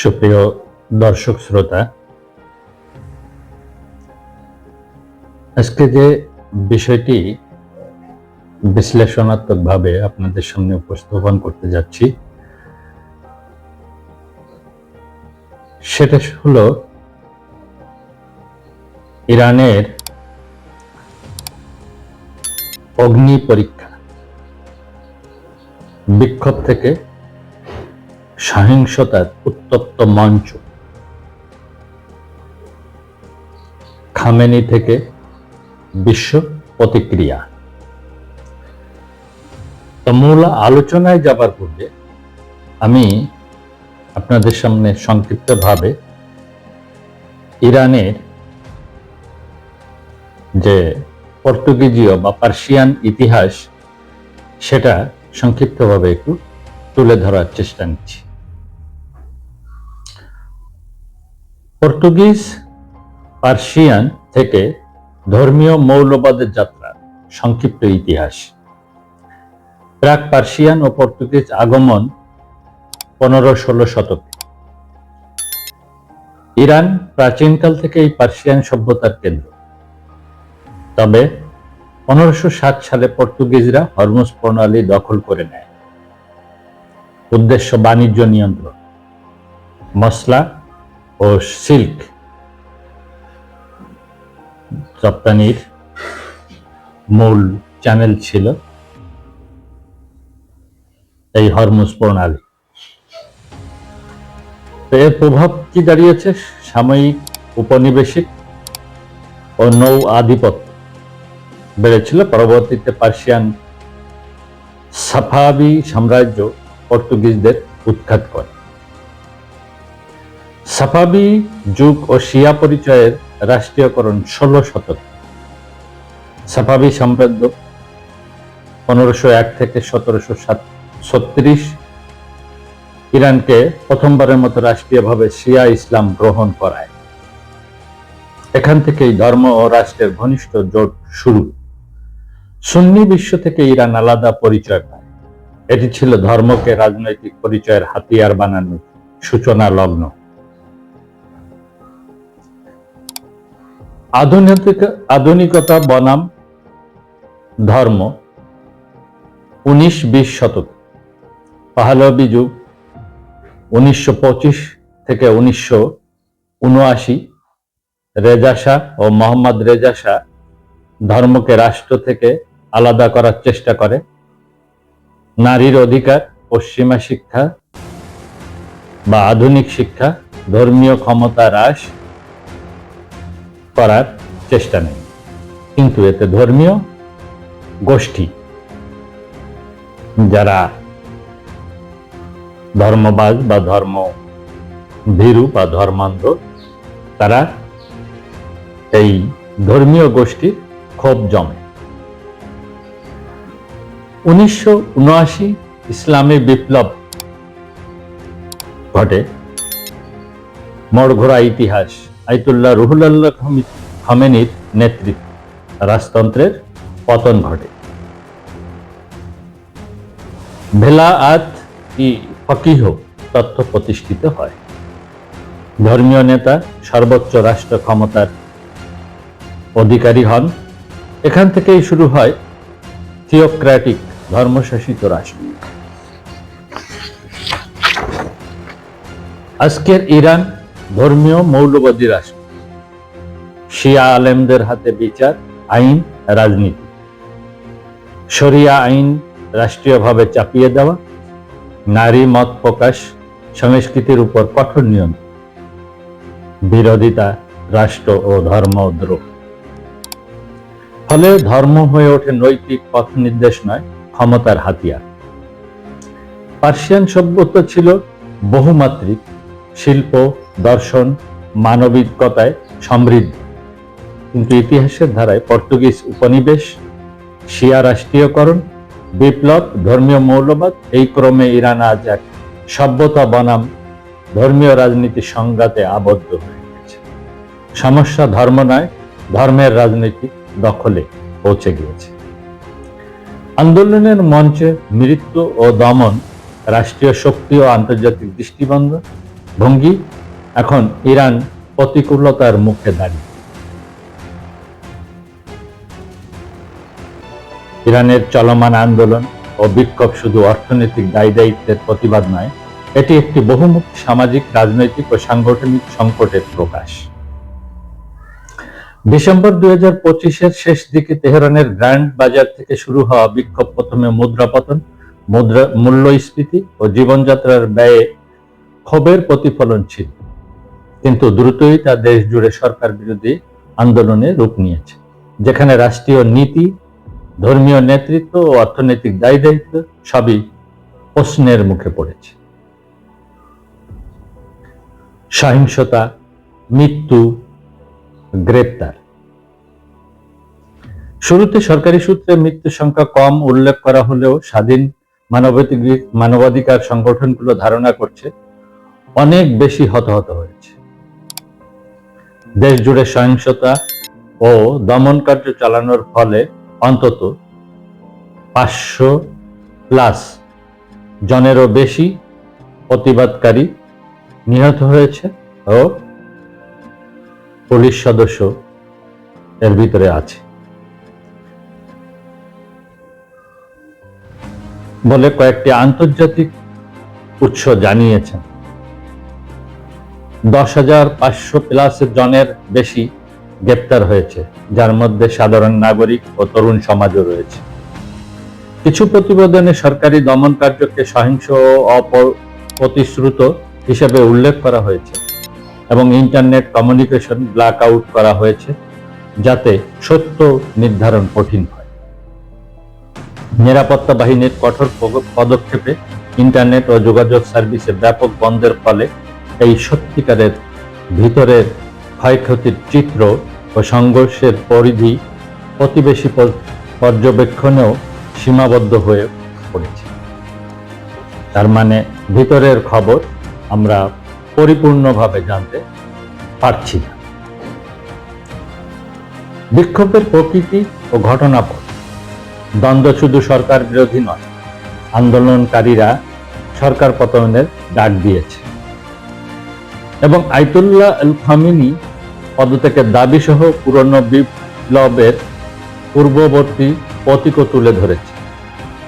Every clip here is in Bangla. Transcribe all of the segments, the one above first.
সুপ্রিয় দর্শক শ্রোতা, আজকে যে বিষয়টি বিশ্লেষণাত্মকভাবে আপনাদের সামনে উপস্থাপন করতে যাচ্ছি, সেটা হল ইরানের অগ্নি পরীক্ষা, বিক্ষোভ থেকে সহিংসতার উত্তপ্ত মঞ্চ। খামেনি থেকে বিশ্ব প্রতিক্রিয়া। তো মূল আলোচনায় যাবার পূর্বে আমি আপনাদের সামনে সংক্ষিপ্তভাবে ইরানের যে পর্তুগিজীয় বা পার্সিয়ান ইতিহাস, সেটা সংক্ষিপ্তভাবে একটু তুলে ধরার চেষ্টা নিচ্ছি। পর্তুগিজ পার্সিয়ান থেকে ধর্মীয় মৌলবাদের যাত্রা সংক্ষিপ্ত ইতিহাস। প্রাক পার্সিয়ান ও পর্তুগিজ আগমন পনেরো ষোলো শতকে। ইরান প্রাচীনকাল থেকে এই পার্সিয়ান সভ্যতার কেন্দ্র। তবে পনেরোশো ষাট সালে পর্তুগিজরা হরমুজ প্রণালী দখল করে নেয়। উদ্দেশ্য বাণিজ্য নিয়ন্ত্রণ। মশলা ও সিল্ক। রপ্তানির মূল চ্যানেল ছিল এই হরমুজ প্রণালী। এর প্রভাব কি দাঁড়িয়েছে? সাময়িক উপনিবেশিক ও নৌ আধিপত্য। বেড়েছিল। পরবর্তীতে পার্সিয়ান সাফাবি সাম্রাজ্য পর্তুগিজদের উৎখাত করে। সাফাবি যুগ ও শিয়া পরিচয়ের রাষ্ট্রীয়করণ ষোলো শতক। সাফাবি সাম্রাজ্য পনেরোশো এক থেকে সতেরোশো ছত্রিশ। ইরানকে প্রথমবারের মতো রাষ্ট্রীয়ভাবে শিয়া ইসলাম গ্রহণ করায়। এখান থেকেই ধর্ম ও রাষ্ট্রের ঘনিষ্ঠ জোট শুরু। সুন্নি বিশ্ব থেকে ইরান আলাদা পরিচয় পায়। এটি ছিল ধর্মকে রাজনৈতিক পরিচয়ের হাতিয়ার বানানোর সূচনা লগ্ন আধুনিক আধুনিকতা বনাম ধর্ম উনিশ বিশ শতক। পাহলবি যুগ উনিশশো পঁচিশ থেকে উনিশশো উনআশি। রেজাশা ও মোহাম্মদ রেজাশা ধর্মকে রাষ্ট্র থেকে আলাদা করার চেষ্টা করে। নারীর অধিকার, পশ্চিমা শিক্ষা বা আধুনিক শিক্ষা, ধর্মীয় ক্ষমতা হ্রাস করার চেষ্টা নেই। কিন্তু এতে ধর্মীয় গোষ্ঠী, যারা ধর্মবাজ বা ধর্ম ভীরু বা ধর্মান্ধ, তারা এই ধর্মীয় গোষ্ঠীর ক্ষোভ জমে। উনিশশো উনআশি ইসলামী বিপ্লব ঘটে। মরঘোড়া ইতিহাস আইতুল্লাহ রুহুল্লাহ খামেনির নেতৃত্ব রাজতন্ত্রের পতন ঘটে। ভেলা আত ই ফকিহ তথ্য প্রতিষ্ঠিত হয়। ধর্মীয় নেতা, সর্বোচ্চ রাষ্ট্র ক্ষমতার অধিকারী হন। এখান থেকেই শুরু হয় থিওক্র্যাটিক ধর্মশাসিত রাষ্ট্র। আজকের ইরান ধর্মীয় মৌলবাদী রাষ্ট্র। শিয়া আলেমদের হাতে বিচার, আইন, রাজনীতি। শরিয়া আইন রাষ্ট্রীয়ভাবে চাপিয়ে দেওয়া, নারী মত প্রকাশ, সংস্কৃতির উপর কঠোর নিয়ন্ত্রণ। বিরোধিতা, রাষ্ট্র ও ধর্মদ্রোহ ফলে ধর্ম হয়ে ওঠে নৈতিক পথ নির্দেশ নয়, ক্ষমতার হাতিয়ার। পার্সিয়ান সভ্যতা ছিল বহুমাত্রিক শিল্প, দর্শন, মানবিকতায় সমৃদ্ধ। কিন্তু ইতিহাসের ধারায় পর্তুগিজ উপনিবেশ, শিয়া রাষ্ট্রীয়করণ, বিপ্লব, ধর্মীয় মৌলবাদ, এই ক্রমে ইরান আজ এক সভ্যতা বনাম ধর্মীয় রাজনীতি সংঘাতে আবদ্ধ হয়ে গেছে। সমস্যা ধর্ম নয়, ধর্মের রাজনীতি দখলে পৌঁছে গিয়েছে। আন্দোলনের মঞ্চে মৃত্যু ও দমন, রাষ্ট্রীয় শক্তি ও আন্তর্জাতিক দৃষ্টিবন্ধ ভঙ্গি, এখন ইরান প্রতিকূলতার মুখে দাঁড়িয়ে। ইরানের চলমান আন্দোলন ও বিক্ষোভ শুধু অর্থনৈতিক দায়ী দায়িত্বের প্রতিবাদ নয়, এটি একটি বহুমুখী সামাজিক, রাজনৈতিক ও সাংগঠনিক সংকটের প্রকাশ। ডিসেম্বর দুই হাজার পঁচিশের শেষ দিকে তেহরানের গ্র্যান্ড বাজার থেকে শুরু হওয়া বিক্ষোভ প্রথমে মুদ্রা পতন মুদ্রা, মূল্যস্ফীতি ও জীবনযাত্রার ব্যয়ে ক্ষোভের প্রতিফলন ছিল। কিন্তু দ্রুতই তা দেশ জুড়ে সরকার বিরোধী আন্দোলনে রূপ নিয়েছে, যেখানে রাষ্ট্রীয় নীতি, ধর্মীয় নেতৃত্ব ও অর্থনৈতিক দায়ী দায়িত্ব সবই প্রশ্নের মুখে পড়েছে। সহিংসতা, মৃত্যু, গ্রেপ্তার। শুরুতে সরকারি সূত্রে মৃত্যুর সংখ্যা কম উল্লেখ করা হলেও স্বাধীন মানবাধিক মানবাধিকার সংগঠনগুলো ধারণা করছে অনেক বেশি হতাহত হয়েছে। দেশ জুড়ে সহিংসতা ও দমন কার্য চালানোর ফলে অন্তত পাঁচশো প্লাস জনেরও বেশি প্রতিবাদকারী নিহত হয়েছে ও পুলিশ সদস্য এর ভিতরে আছে। বলে কয়েকটি আন্তর্জাতিক উৎস জানিয়েছেন। দশ হাজার পাঁচশো প্লাস জনের বেশি গ্রেপ্তার হয়েছে, যার মধ্যে সাধারণ নাগরিক ও তরুণ সমাজও রয়েছে। কিছু প্রতিবেদনে সরকারি দমন কার্যকে সহিংস ও অপ্রতিশ্রুত হিসেবে উল্লেখ করা হয়েছে এবং ইন্টারনেট কমিউনিকেশন ব্ল্যাক আউট করা হয়েছে, যাতে সত্য নির্ধারণ কঠিন হয়। নিরাপত্তা বাহিনীর কঠোর পদক্ষেপে ইন্টারনেট ও যোগাযোগ সার্ভিসে ব্যাপক বন্ধের ফলে এই সত্যিকারের ভিতরের ক্ষয়ক্ষতির চিত্র ও সংঘর্ষের পরিধি প্রতিবেশী পর্যবেক্ষণেও সীমাবদ্ধ হয়ে পড়েছে। তার মানে ভিতরের খবর আমরা পরিপূর্ণভাবে জানতে পারছি না। বিক্ষোভের প্রকৃতি ও ঘটনাপট দ্বন্দ্ব শুধু সরকার বিরোধী নয়, আন্দোলনকারীরা সরকার পতনের ডাক দিয়েছে। এবং আইতুল্লাহ আল খামিনী পদত্যাগের দাবি সহ পুরনো বিপ্লবের পূর্ববর্তী প্রতীকও তুলে ধরেছে।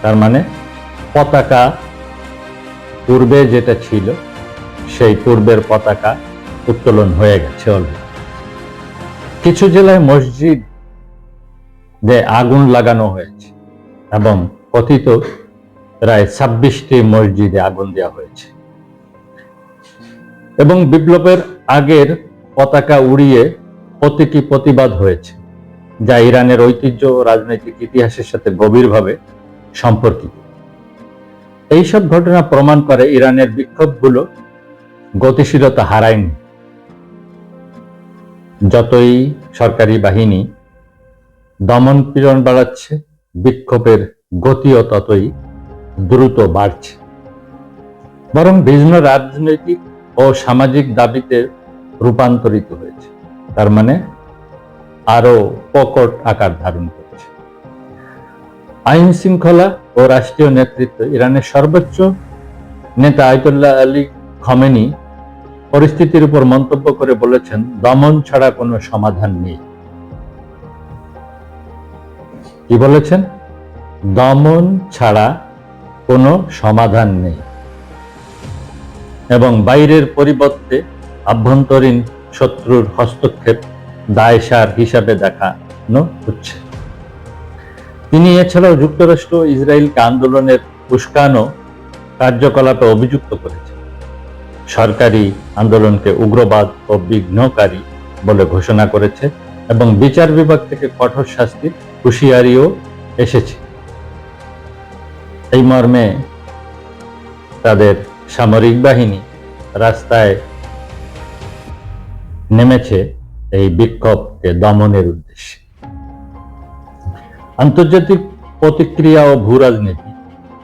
তার মানে পতাকা পূর্বে যেটা ছিল, সেই পূর্বের পতাকা উত্তোলন হয়ে গেছে অলরেডি কিছু জেলায় মসজিদ যে আগুন লাগানো হয়েছে এবং কথিত প্রায় ছাব্বিশটি মসজিদে আগুন দেওয়া হয়েছে। এবং বিপ্লবের আগের পতাকা উড়িয়ে প্রতীকী প্রতিবাদ হয়েছে, যা ইরানের ঐতিহ্য রাজনৈতিক ইতিহাসের সাথে গভীরভাবে সম্পর্কিত। এইসব ঘটনা প্রমাণ করে ইরানের বিক্ষোভগুলো গতিশীলতা হারায়নি। যতই সরকারি বাহিনী দমন পীড়ন বাড়াচ্ছে, বিক্ষোভের গতিও ততই দ্রুত বাড়ছে। বরং বিভিন্ন রাজনৈতিক ও সামাজিক দাবিতে রূপান্তরিত হয়েছে। তার মানে আরও প্রকট আকার ধারণ করেছে। আইন শৃঙ্খলা ও রাষ্ট্রীয় নেতৃত্ব ইরানের সর্বোচ্চ নেতা আয়তুল্লাহ আলী খমেনি পরিস্থিতির উপর মন্তব্য করে বলেছেন, দমন ছাড়া কোনো সমাধান নেই। কি বলেছেন? দমন ছাড়া কোনো সমাধান নেই। বাইরের পরিবর্তে আভ্যন্তরীণ শত্রুর হস্তক্ষেপ দায়সার হিসাবে দেখানো হচ্ছে। তিনি এছাড়াও যুক্তরাষ্ট্র ইসরায়েলকে আন্দোলনের উস্কানো কার্যকলাপে অভিযুক্ত করেছে সরকারি আন্দোলনকে উগ্রবাদ ও বিঘ্নকারী বলে ঘোষণা করেছে এবং বিচার বিভাগ থেকে কঠোর শাস্তির হুঁশিয়ারিও এসেছে। এই মর্মে তাদের সামরিক বাহিনী রাস্তায় নেমেছে এই বিক্ষোভকে দমনের উদ্দেশ্যে। আন্তর্জাতিক প্রতিক্রিয়া ও ভূ রাজনীতি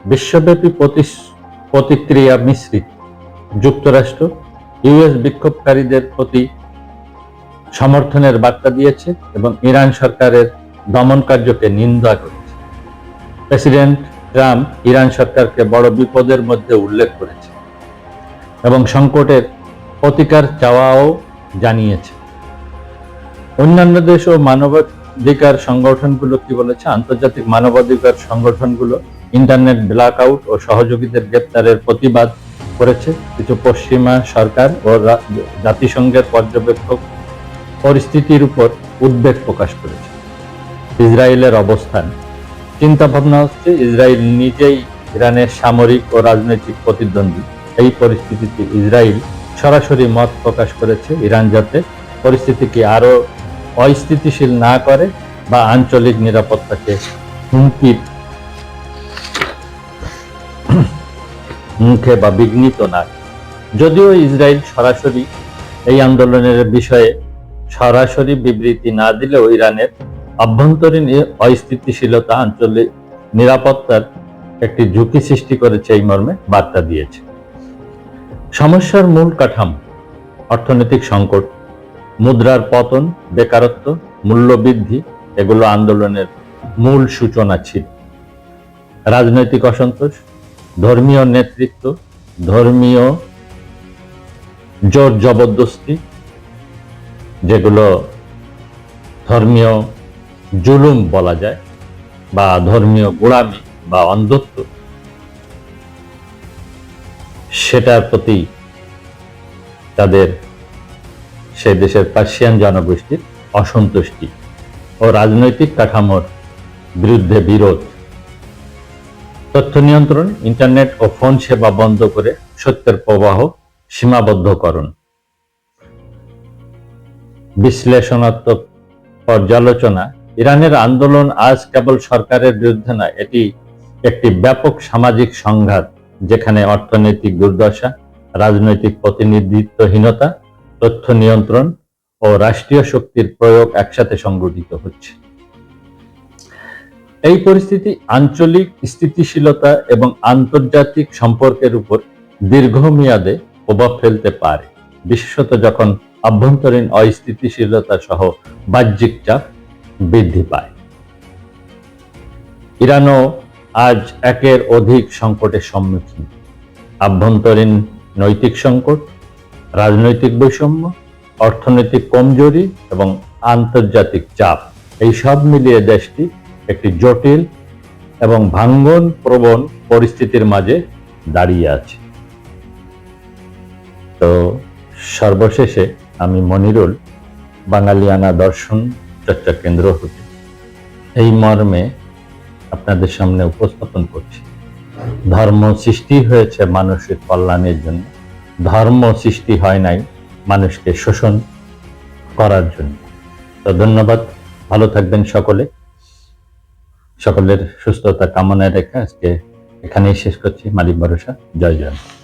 বিশ্বব্যাপী প্রতিক্রিয়া মিশ্রিত, যুক্তরাষ্ট্র ইউএস বিক্ষোভকারীদের প্রতি সমর্থনের বার্তা দিয়েছে এবং ইরান সরকারের দমন কার্যকে নিন্দা করেছে। প্রেসিডেন্ট ট্রাম্প ইরান সরকারকে বড় বিপদের মধ্যে উল্লেখ করেছে এবং সংকটের প্রতিকার চাওয়াও জানিয়েছে। অন্যান্য দেশ ও মানবাধিকার সংগঠনগুলো কি বলেছে? আন্তর্জাতিক মানবাধিকার সংগঠনগুলো ইন্টারনেট ব্ল্যাকআউট ও সহযোগীদের গ্রেপ্তারের প্রতিবাদ করেছে। কিছু পশ্চিমা সরকার ও জাতিসংঘের পর্যবেক্ষক পরিস্থিতির উপর উদ্বেগ প্রকাশ করেছে। ইসরায়েলের অবস্থান। চিন্তা ভাবনা হচ্ছে, ইসরায়েল নিজেই ইরানের সামরিক ও রাজনৈতিক প্রতিদ্বন্দ্বী। এই পরিস্থিতিতে ইসরায়েল সরাসরি মত প্রকাশ করেছে ইরান যাতে পরিস্থিতিকে আরও অস্থিতিশীল না করে বা আঞ্চলিক নিরাপত্তাকে হুমকির মুখে বা বিঘ্নিত না যদিও ইসরায়েল সরাসরি এই আন্দোলনের বিষয়ে সরাসরি বিবৃতি না দিলেও ইরানের আভ্যন্তরীণ অস্থিতিশীলতা, আঞ্চলিক নিরাপত্তার একটি ঝুঁকি সৃষ্টি করেছে এই মর্মে বার্তা দিয়েছে। সমস্যার মূল কাঠামো, অর্থনৈতিক সংকট, মুদ্রার পতন, বেকারত্ব, মূল্যবৃদ্ধি, এগুলো আন্দোলনের মূল সূচনা ছিল। রাজনৈতিক অসন্তোষ, ধর্মীয় নেতৃত্ব, ধর্মীয় জোর জবরদস্তি, যেগুলো ধর্মীয় জুলুম বলা যায়, বা ধর্মীয় গোড়ামি বা অন্ধত্ব। সেটার প্রতি তাদের সে দেশের পার্সিয়ান জনগোষ্ঠীর অসন্তুষ্টি ও রাজনৈতিক কাঠামোর বিরুদ্ধে বিরোধ। তথ্য নিয়ন্ত্রণ, ইন্টারনেট ও ফোন সেবা বন্ধ করে সত্যের প্রবাহ সীমাবদ্ধকরণ। বিশ্লেষণাত্মক পর্যালোচনা, ইরানের আন্দোলন আজ কেবল সরকারের বিরুদ্ধে না এটি একটি ব্যাপক সামাজিক সংঘাত যেখানে অর্থনৈতিক দুর্দশা, রাজনৈতিক প্রতিনিধিত্বহীনতা, তথ্য নিয়ন্ত্রণ ও রাষ্ট্রীয় শক্তির প্রয়োগ একসাথে সংগঠিত হচ্ছে। এই পরিস্থিতি আঞ্চলিক স্থিতিশীলতা এবং আন্তর্জাতিক সম্পর্কের উপর দীর্ঘমেয়াদে প্রভাব ফেলতে পারে। বিশেষত যখন আভ্যন্তরীণ অস্থিতিশীলতা সহ বাহ্যিক চাপ বৃদ্ধি পায়। ইরানও আজ একের অধিক সংকটের সম্মুখীন। আভ্যন্তরীণ নৈতিক সংকট, রাজনৈতিক বৈষম্য, অর্থনৈতিক কমজোরি এবং আন্তর্জাতিক চাপ, এই সব মিলিয়ে দেশটি একটি জটিল এবং ভাঙ্গন প্রবণ পরিস্থিতির মাঝে দাঁড়িয়ে আছে। তো সর্বশেষে আমি মনিরুল, বাঙালিয়ানা দর্শন চর্চা কেন্দ্র হতে। এই মর্মে আপনাদের সামনে উপস্থাপন করছি। ধর্ম সৃষ্টি হয়েছে মানুষের কল্যাণের জন্য। ধর্ম সৃষ্টি হয় নাই মানুষকে শোষণ করার জন্য। তো ধন্যবাদ। ভালো থাকবেন সকলে। সকলের সুস্থতা কামনায় রেখে আজকে এখানেই শেষ করছি। মালিক ভরসা। জয় জয়।